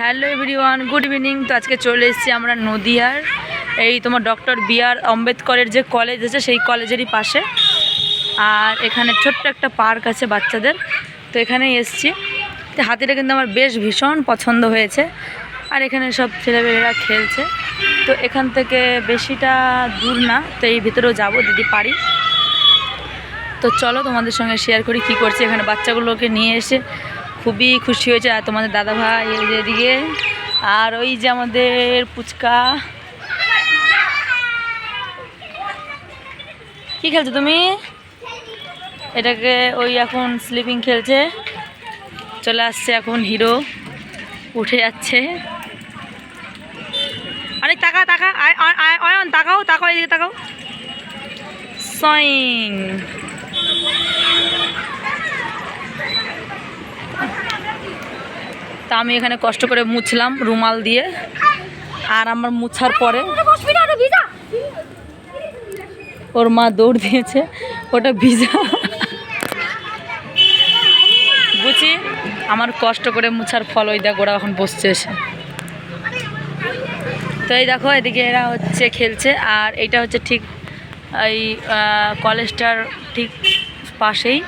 Hello everyone, good evening. তো আজকে চলে এসেছি আমরা নদিয়ার। এই তোমার ডক্টর বি আর আম্বেদকরের যে কলেজ আছে, সেই কলেজেরই পাশে। আর এখানে ছোট্ট একটা পার্ক আছে বাচ্চাদের। তো এখানেই এসেছি। তো হাতিটা কিন্তু আমার বেশ ভীষণ পছন্দ হয়েছে। আর এখানে সব ছেলেমেয়েরা খেলছে। তো এখান থেকে বেশিটা দূর না, তো এই ভিতরেও যাব, যদি পারি। তো চলো তোমাদের সঙ্গে শেয়ার করি কি করছি। এখানে বাচ্চাগুলোকে নিয়ে এসে খুবই খুশি হয়েছে আর তোমাদের দাদা ভাই এদিকে। আর ওই যে আমাদের পুচকা। কি খেলছো তুমি? এটাকে ওই এখন স্লিপিং খেলছে। চলে আসছে এখন হিরো উঠে যাচ্ছে। আরে তাকা তাকা অয়ন, তাকাও তাকাও, এদিকে তাকাও। সইং তা আমি এখানে কষ্ট করে মুছলাম রুমাল দিয়ে। আর আমার মুছার পরে ওর মা দৌড় দিয়েছে, ওটা ভিজা। বুঝি? আমার কষ্ট করে মুছার ফল ওই দেখ, ওরা এখন বসছে এসে। তো এই দেখো, এদিকে এরা হচ্ছে খেলছে, আর এটা হচ্ছে ঠিক এই কলেজটার ঠিক পাশেই।